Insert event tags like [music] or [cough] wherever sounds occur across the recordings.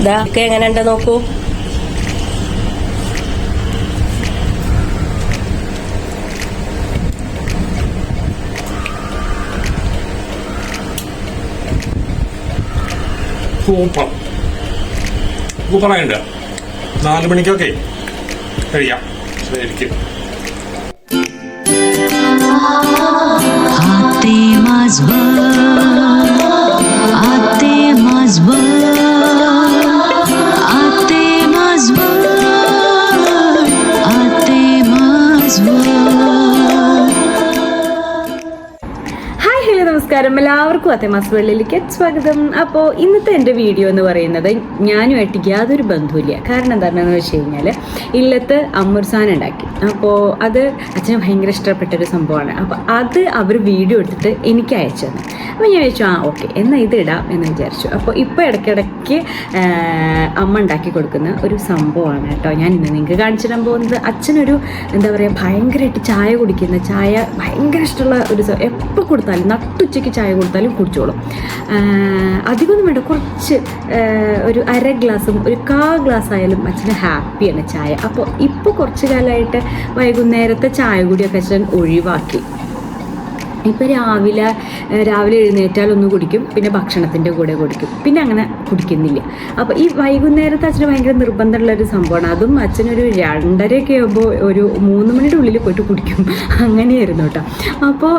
ഇതാ ഒക്കെ എങ്ങനെയുണ്ട് നോക്കൂ. സൂപ്പർ. സൂപ്പറായിട്ടുണ്ട് നാല് മണിക്കൊക്കെ കഴിയാം. ശരിക്കും. Hot day was നമസ്കാരം. എല്ലാവർക്കും അത്തമാസ് വെള്ളിയിലേക്ക് സ്വാഗതം. അപ്പോൾ ഇന്നത്തെ എന്റെ വീഡിയോ എന്ന് പറയുന്നത് ഞാനുമായിട്ട് യാതൊരു ബന്ധവുമില്ല. കാരണം എന്താണെന്ന് വെച്ച് കഴിഞ്ഞാൽ ഇല്ലത്ത് അമ്മുർസാൻ ഉണ്ടാക്കി. അപ്പോൾ അത് അച്ഛന് ഭയങ്കര ഇഷ്ടപ്പെട്ടൊരു സംഭവമാണ്. അപ്പോൾ അത് അവർ വീഡിയോ എടുത്തിട്ട് എനിക്ക് അയച്ചു തന്നു. അപ്പോൾ ഞാൻ ചോദിച്ചു ആ ഓക്കെ എന്നാൽ ഇത് ഇടാം എന്ന് വിചാരിച്ചു. അപ്പോൾ ഇപ്പോൾ ഇടയ്ക്കിടയ്ക്ക് അമ്മ ഉണ്ടാക്കി കൊടുക്കുന്ന ഒരു സംഭവമാണ് കേട്ടോ. ഞാൻ ഇന്ന് നിങ്ങൾക്ക് കാണിച്ചു തരാൻ പോകുന്നത്. അച്ഛനൊരു എന്താ പറയുക ഭയങ്കരമായിട്ട് ചായ കുടിക്കുന്ന ചായ ഭയങ്കര ഇഷ്ടമുള്ള ഒരു എപ്പോൾ കൊടുത്താലും നട്ടുച്ചയ്ക്ക് ചായ കൊടുത്താലും കുടിച്ചോളും. അധികമൊന്നും വേണ്ട. കുറച്ച് ഒരു അര ഗ്ലാസും ഒരു കാ ഗ്ലാസ് ആയാലും അച്ഛന് ഹാപ്പിയാണ് ചായ. അപ്പോൾ ഇപ്പോൾ കുറച്ച് കാലമായിട്ട് വൈകുന്നേരത്തെ ചായ കൂടിയൊക്കെ അച്ഛൻ ഒഴിവാക്കി. ഇപ്പോൾ രാവിലെ രാവിലെ എഴുന്നേറ്റാൽ ഒന്ന് കുടിക്കും പിന്നെ ഭക്ഷണത്തിന്റെ കൂടെ കുടിക്കും. പിന്നെ അങ്ങനെ കുടിക്കുന്നില്ല. അപ്പോൾ ഈ വൈകുന്നേരത്തെ അച്ഛന് ഭയങ്കര നിർബന്ധമുള്ള ഒരു സംഭവമാണ്. അതും അച്ഛനൊരു രണ്ടരയൊക്കെ ആകുമ്പോൾ ഒരു മൂന്ന് മണിയുടെ ഉള്ളിൽ പോയിട്ട് കുടിക്കും. [laughs] അങ്ങനെയായിരുന്നു കേട്ടോ. അപ്പോൾ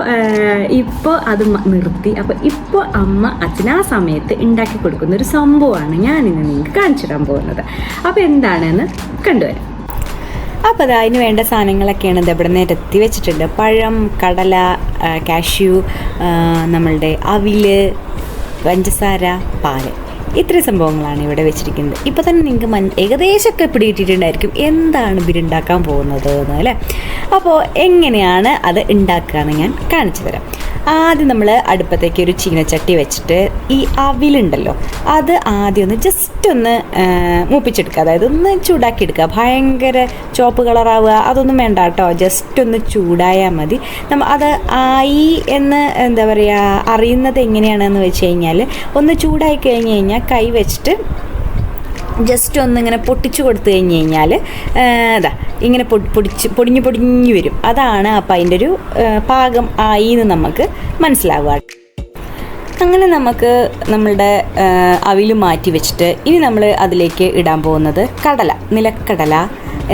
ഇപ്പോൾ അത് നിർത്തി. അപ്പോൾ ഇപ്പോൾ അമ്മ അച്ഛന് ആ സമയത്ത് ഉണ്ടാക്കി കൊടുക്കുന്ന ഒരു സംഭവമാണ് ഞാനിന്ന് നിങ്ങൾക്ക് കാണിച്ചു തരാൻ പോകുന്നത്. അപ്പോൾ എന്താണെന്ന് കണ്ടുവരാം. അപ്പോൾ അത് അതിന് വേണ്ട സാധനങ്ങളൊക്കെയാണ് ഇത് ഇവിടെ നിരത്തി വെച്ചിട്ടുണ്ട്. പഴം കടല കാഷ്യൂ നമ്മളുടെ അവിൽ പഞ്ചസാര പാൽ. ഇത്രയും സംഭവങ്ങളാണ് ഇവിടെ വെച്ചിരിക്കുന്നത്. ഇപ്പോൾ തന്നെ നിങ്ങൾക്ക് മൻ ഏകദേശമൊക്കെ പിടികിട്ടിട്ടുണ്ടായിരിക്കും എന്താണ് ഇവരുണ്ടാക്കാൻ പോകുന്നത് എന്ന് അല്ലേ? അപ്പോൾ എങ്ങനെയാണ് അത് ഉണ്ടാക്കുക എന്ന് ഞാൻ കാണിച്ചു തരാം. ആദ്യം നമ്മൾ അടുപ്പത്തേക്ക് ഒരു ചീനച്ചട്ടി വെച്ചിട്ട് ഈ അവിലുണ്ടല്ലോ അത് ആദ്യം ഒന്ന് ജസ്റ്റ് ഒന്ന് മൂപ്പിച്ചെടുക്കുക. അതായത് ഒന്ന് ചൂടാക്കി എടുക്കുക. ഭയങ്കര ചോപ്പ് കളറാവുക അതൊന്നും വേണ്ട കേട്ടോ. ജസ്റ്റ് ഒന്ന് ചൂടായാൽ മതി. നമ്മൾ അത് ആയി എന്ന് എന്താ പറയുക അറിയുന്നത് എങ്ങനെയാണെന്ന് വെച്ച് കഴിഞ്ഞാൽ ഒന്ന് ചൂടായി കഴിഞ്ഞ് കഴിഞ്ഞാൽ കൈ വെച്ചിട്ട് ജസ്റ്റ് ഒന്ന് ഇങ്ങനെ പൊട്ടിച്ചു കൊടുത്തു കഴിഞ്ഞ് കഴിഞ്ഞാൽ ഇതാ ഇങ്ങനെ പൊടി പൊടിച്ച് പൊടിഞ്ഞ് പൊടിഞ്ഞ് വരും. അതാണ് അപ്പം അതിന്റെ ഒരു പാകം ആയി എന്ന് നമുക്ക് മനസ്സിലാവുക. അങ്ങനെ നമുക്ക് നമ്മളുടെ അവിൽ മാറ്റി വെച്ചിട്ട് ഇനി നമ്മൾ അതിലേക്ക് ഇടാൻ പോകുന്നത് കടല നിലക്കടല.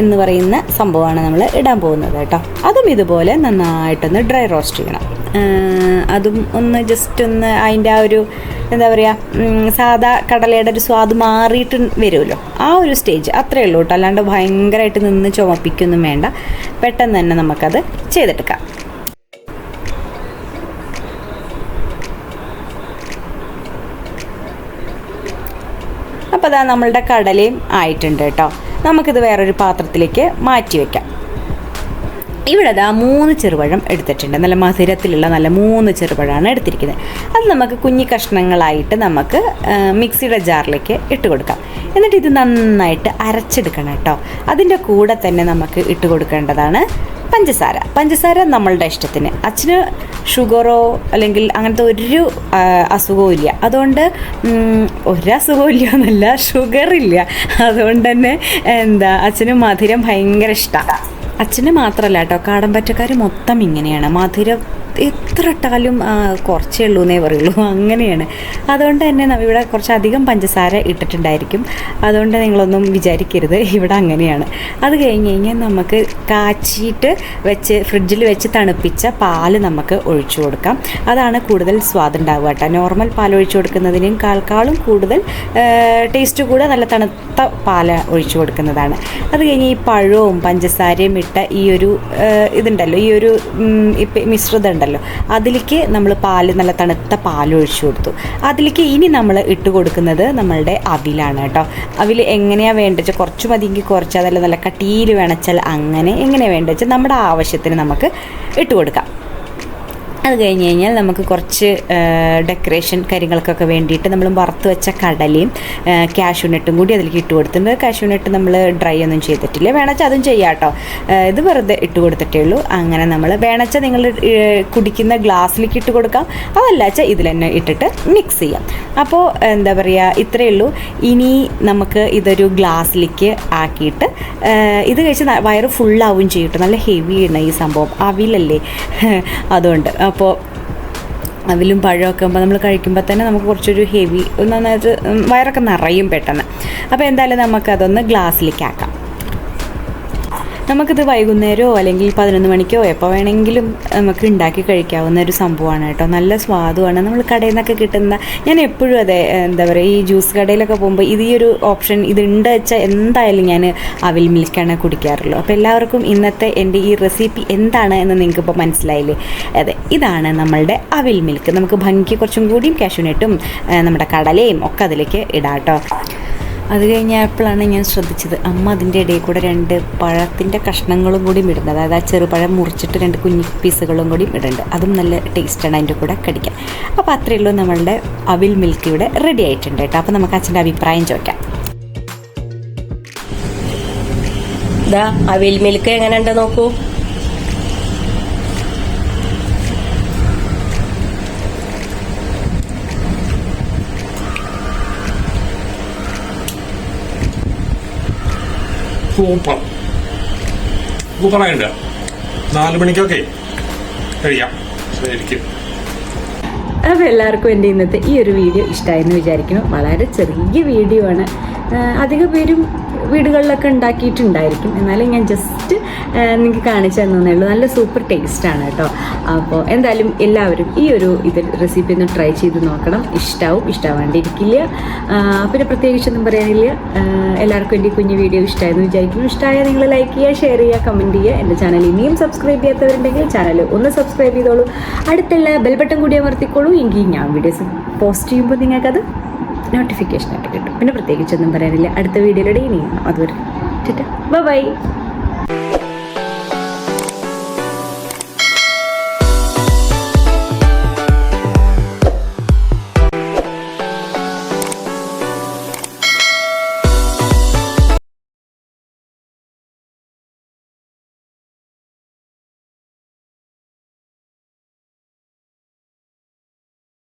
എന്ന് പറയുന്ന സംഭവമാണ് നമ്മൾ ഇടാൻ പോകുന്നത് കേട്ടോ. അതും ഇതുപോലെ നന്നായിട്ടൊന്ന് ഡ്രൈ റോസ്റ്റ് ചെയ്യണം. അതും ഒന്ന് ജസ്റ്റ് ഒന്ന് അതിന്റെ ആ ഒരു എന്താ പറയുക സാധാ കടലയുടെ ഒരു സ്വാദ് മാറിയിട്ട് വരുമല്ലോ. ആ ഒരു സ്റ്റേജ് അത്രയേ ഉള്ളൂ കേട്ടോ. അല്ലാണ്ട് ഭയങ്കരമായിട്ട് നിന്ന് ചുമപ്പിക്കൊന്നും വേണ്ട. പെട്ടെന്ന് തന്നെ നമുക്കത് ചെയ്തെടുക്കാം. അപ്പോൾ അതാ നമ്മളുടെ കടലയും ആയിട്ടുണ്ട് കേട്ടോ. നമുക്കിത് വേറൊരു പാത്രത്തിലേക്ക് മാറ്റി വയ്ക്കാം ഇവിടെ ദാ മൂന്ന് ചെറുപഴം എടുത്തിട്ടുണ്ട്. നല്ല മധുരത്തിലുള്ള നല്ല മൂന്ന് ചെറുപഴമാണ് എടുത്തിരിക്കുന്നത്. അത് നമുക്ക് കുഞ്ഞി കഷ്ണങ്ങളായിട്ട് നമുക്ക് മിക്സിയുടെ ജാറിലേക്ക് ഇട്ട് കൊടുക്കാം. എന്നിട്ട് ഇത് നന്നായിട്ട് അരച്ചെടുക്കണം കേട്ടോ. അതിന്റെ കൂടെ തന്നെ നമുക്ക് ഇട്ട് കൊടുക്കേണ്ടതാണ് പഞ്ചസാര. പഞ്ചസാര നമ്മളുടെ ഇഷ്ടത്തിന്. അച്ഛന് ഷുഗറോ അല്ലെങ്കിൽ അങ്ങനത്തെ ഒരു അസുഖവും ഇല്ല. അതുകൊണ്ട് ഒരു ഇല്ല എന്നല്ല ഷുഗർ ഇല്ല. അതുകൊണ്ട് തന്നെ എന്താ അച്ഛന് മധുരം ഭയങ്കര ഇഷ്ടമാണ് അച്ഛന് മാത്രമല്ല കേട്ടോ കാടമ്പറ്റക്കാർ മൊത്തം ഇങ്ങനെയാണ്. മധുരം എത്ര ഇട്ടാലും കുറച്ചേ ഉള്ളൂ എന്നേ പറയുള്ളൂ. [laughs] അങ്ങനെയാണ്. അതുകൊണ്ട് തന്നെ ഇവിടെ കുറച്ചധികം പഞ്ചസാര ഇട്ടിട്ടുണ്ടായിരിക്കും. അതുകൊണ്ട് നിങ്ങളൊന്നും വിചാരിക്കരുത്. [laughs] ഇവിടെ അങ്ങനെയാണ്. അത് കഴിഞ്ഞ് കഴിഞ്ഞാൽ നമുക്ക് കാച്ചിയിട്ട് വെച്ച് ഫ്രിഡ്ജിൽ വെച്ച് തണുപ്പിച്ച പാൽ നമുക്ക് ഒഴിച്ചു കൊടുക്കാം. അതാണ് കൂടുതൽ സ്വാദ് ഉണ്ടാവുക കേട്ടോ. നോർമൽ പാൽ ഒഴിച്ചു കൊടുക്കുന്നതിനും കാൽക്കാളും കൂടുതൽ ടേസ്റ്റ് കൂടെ നല്ല തണുത്ത പാൽ ഒഴിച്ചു കൊടുക്കുന്നതാണ്. അത് കഴിഞ്ഞ് ഈ പഴവും പഞ്ചസാരയും ഇട്ട ഈ ഒരു ഇതുണ്ടല്ലോ. ഈ ഒരു മിശ്രിതം ഉണ്ടല്ലോ. അതിലേക്ക് നമ്മൾ പാൽ നല്ല തണുത്ത പാൽ ഒഴിച്ചു കൊടുത്തു. അതിലേക്ക് ഇനി നമ്മൾ ഇട്ട് കൊടുക്കുന്നത് നമ്മളുടെ അവിലാണ് കേട്ടോ. അവിൽ എങ്ങനെയാണ് വേണ്ടത് വെച്ചാൽ കുറച്ച് മതിയെങ്കിൽ കുറച്ച് അതല്ല നല്ല കട്ടിയിൽ വേണച്ചാൽ അങ്ങനെ എങ്ങനെയാണ് വേണ്ടത് വെച്ചാൽ നമ്മുടെ ആവശ്യത്തിന് നമുക്ക് ഇട്ട് കൊടുക്കാം. അത് കഴിഞ്ഞ് കഴിഞ്ഞാൽ നമുക്ക് കുറച്ച് ഡെക്കറേഷൻ കാര്യങ്ങൾക്കൊക്കെ വേണ്ടിയിട്ട് നമ്മൾ വറുത്ത് വെച്ച കടലയും കാഷ്യൂനട്ടും കൂടി അതിലേക്ക് ഇട്ട് കൊടുത്തിട്ടുണ്ട് കാഷ്യൂനട്ട് നമ്മൾ ഡ്രൈ ഒന്നും ചെയ്തിട്ടില്ല. വേണച്ച അതും ചെയ്യാം ഇത് വെറുതെ ഇട്ട് കൊടുത്തിട്ടേ ഉള്ളൂ. അങ്ങനെ നമ്മൾ വേണച്ച നിങ്ങൾ കുടിക്കുന്ന ഗ്ലാസ്സിലേക്ക് ഇട്ട് കൊടുക്കാം. അതല്ലാച്ച ഇതിൽ തന്നെ ഇട്ടിട്ട് മിക്സ് ചെയ്യാം. അപ്പോൾ എന്താ പറയുക ഇത്രയേ ഉള്ളൂ. ഇനി നമുക്ക് ഇതൊരു ഗ്ലാസ്സിലേക്ക് ആക്കിയിട്ട് ഇത് കഴിച്ച് വയറ് ഫുള്ളാവും ചെയ്യും നല്ല ഹെവിയാണ് ഈ സംഭവം. അവിലല്ലേ? അതുകൊണ്ട്. അപ്പോൾ അവിലും പഴമൊക്കെ ആകുമ്പോൾ നമ്മൾ കഴിക്കുമ്പോൾ തന്നെ നമുക്ക് കുറച്ചൊരു ഹെവി നന്നായിട്ട് വയറൊക്കെ നിറയും പെട്ടെന്ന്. അപ്പോൾ എന്തായാലും നമുക്കതൊന്ന് ഗ്ലാസ്സിലേക്ക് ആക്കാം നമുക്കിത് വൈകുന്നേരമോ അല്ലെങ്കിൽ പതിനൊന്ന് മണിക്കോ എപ്പോൾ വേണമെങ്കിലും നമുക്ക് ഉണ്ടാക്കി കഴിക്കാവുന്ന ഒരു സംഭവമാണ് കേട്ടോ. നല്ല സ്വാദുമാണ് നമ്മൾ കടയിൽ നിന്നൊക്കെ കിട്ടുന്ന ഞാൻ എപ്പോഴും അതെ എന്താ പറയുക ഈ ജ്യൂസ് കടയിലൊക്കെ പോകുമ്പോൾ ഇത് ഈ ഒരു ഓപ്ഷൻ ഇത് ഉണ്ട് വെച്ചാൽ എന്തായാലും ഞാൻ അവിൽ മിൽക്കാണ് കുടിക്കാറുള്ളൂ. അപ്പോൾ എല്ലാവർക്കും ഇന്നത്തെ എന്റെ ഈ റെസിപ്പി എന്താണ് എന്ന് നിങ്ങൾക്ക് ഇപ്പോൾ മനസ്സിലായില്ലേ? അതെ ഇതാണ് നമ്മളുടെ അവിൽ മിൽക്ക്. നമുക്ക് ഭംഗിക്ക് കുറച്ചും കൂടിയും കാഷ്യൂനട്ടും നമ്മുടെ കടലയും ഒക്കെ അതിലേക്ക് ഇടാം കേട്ടോ. അത് കഴിഞ്ഞപ്പോഴാണ് ഞാൻ ശ്രദ്ധിച്ചത് അമ്മ അതിന്റെ ഇടയിൽ കൂടെ രണ്ട് പഴത്തിന്റെ കഷ്ണങ്ങളും കൂടി ഇടുന്നത്. അതായത് ആ ചെറുപഴം മുറിച്ചിട്ട് രണ്ട് കുഞ്ഞു പീസുകളും കൂടി ഇടുന്നുണ്ട് അതും നല്ല ടേസ്റ്റാണ് അതിന്റെ കൂടെ കടിക്കാൻ. അപ്പോൾ അത്രയേ ഉള്ളൂ നമ്മളുടെ അവിൽ മിൽക്ക് ഇവിടെ റെഡി ആയിട്ടുണ്ട് കേട്ടോ. അപ്പോൾ നമുക്ക് അച്ഛന്റെ അഭിപ്രായം ചോദിക്കാം. ദാ അവിൽ മിൽക്ക് എങ്ങനെയുണ്ട് നോക്കൂ. സൂപ്പർ. സൂപ്പറായിട്ടുണ്ട് നാല് മണിക്കൊക്കെ കഴിയാം. ശരിക്കും. അപ്പോൾ എല്ലാവർക്കും എന്റെ ഇന്നത്തെ ഈ ഒരു വീഡിയോ ഇഷ്ടമായെന്ന് വിചാരിക്കുന്നു. വളരെ ചെറിയ വീഡിയോ ആണ്. അധിക പേരും വീടുകളിലൊക്കെ ഉണ്ടാക്കിയിട്ടുണ്ടായിരിക്കും. എന്നാലും ഞാൻ ജസ്റ്റ് നിങ്ങൾക്ക് കാണിച്ചു തന്നേ ഉള്ളൂ. നല്ല സൂപ്പർ ടേസ്റ്റാണ് കേട്ടോ. അപ്പോൾ എന്തായാലും എല്ലാവരും ഈ ഒരു ഇത് റെസിപ്പി ഒന്ന് ട്രൈ ചെയ്ത് നോക്കണം. ഇഷ്ടാവും ഇഷ്ടാവാണ്ടിരിക്കില്ല. പിന്നെ പ്രത്യേകിച്ചൊന്നും പറയാനില്ല. എല്ലാവർക്കും ഈ കുഞ്ഞു വീഡിയോ ഇഷ്ടമായെന്ന് വിചാരിക്കുന്നു. ഇഷ്ടമായ നിങ്ങൾ ലൈക്ക് ചെയ്യുക ഷെയർ ചെയ്യുക കമന്റ് ചെയ്യുക. എന്റെ ചാനൽ ഇനിയും സബ്സ്ക്രൈബ് ചെയ്യാത്തവരുണ്ടെങ്കിൽ ചാനൽ ഒന്ന് സബ്സ്ക്രൈബ് ചെയ്തോളൂ. അടുത്തുള്ള ബെൽ ബട്ടൺ കൂടി അമർത്തിക്കോളൂ. എങ്കിൽ ഞാൻ വീഡിയോസ് പോസ്റ്റ് ചെയ്യുമ്പോൾ നിങ്ങൾക്കത് നോട്ടിഫിക്കേഷൻ ആയിട്ട് കിട്ടും. പിന്നെ പ്രത്യേകിച്ചൊന്നും പറയാനില്ല. അടുത്ത വീഡിയോയിലൂടെ ഇനി കാണാം അതുവരെ ബൈ.